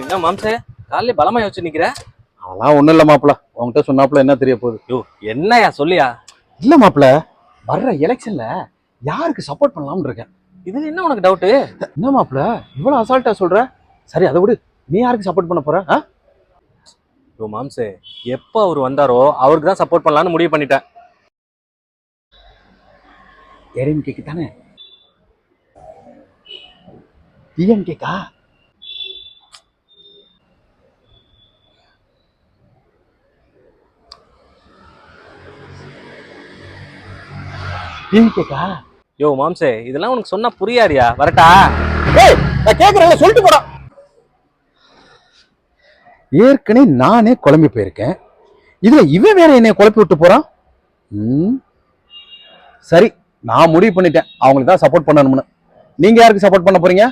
என்ன மாம்சே? காலையில பலமா யோசிச்சு நிக்கிற? அதெல்லாம் ஒண்ணும் இல்ல மாப்பிள. உன்கிட்ட சொன்னாப்புல என்ன தெரிய போகுது? யோ என்னயா சொல்லியா? இல்ல மாப்பிள. வர்ற எலெக்ஷன்ல யாருக்கு சப்போர்ட் பண்ணலாம்னு இருக்கேன்? இது என்ன உனக்கு டவுட் என்ன மாப்பிள? இவ்வளவு அசால்ட்டா சொல்ற? சரி அதை விடு. நீ யாருக்கு சப்போர்ட் பண்ண போற? யோ மாம்சே எப்போ அவர் வந்தாரோ அவருக்கு தான் சப்போர்ட் பண்ணலாம்னு முடிவு பண்ணிட்டேன். ஏடிஎம்கேக்கு தானே டிஎம்கேக்கா டிஎம்கேக்கா யோ மாம்சே இதெல்லாம் உனக்கு சொன்னா புரியாதியா. வரட்டா. ஏய் நான் கேக்குறேன் சொல்லிட்டு போடா. ஏற்கனவே நானே குழம்பி போயிருக்கேன். இதுல இவன் வேற என்னைய குழப்பி விட்டு போறான்? சரி நான் முடிவு பண்ணிட்டேன். அவங்களுக்கு தான் சப்போர்ட் பண்ணணும்னு. நீங்க யாருக்கு சப்போர்ட் பண்ண போறீங்க?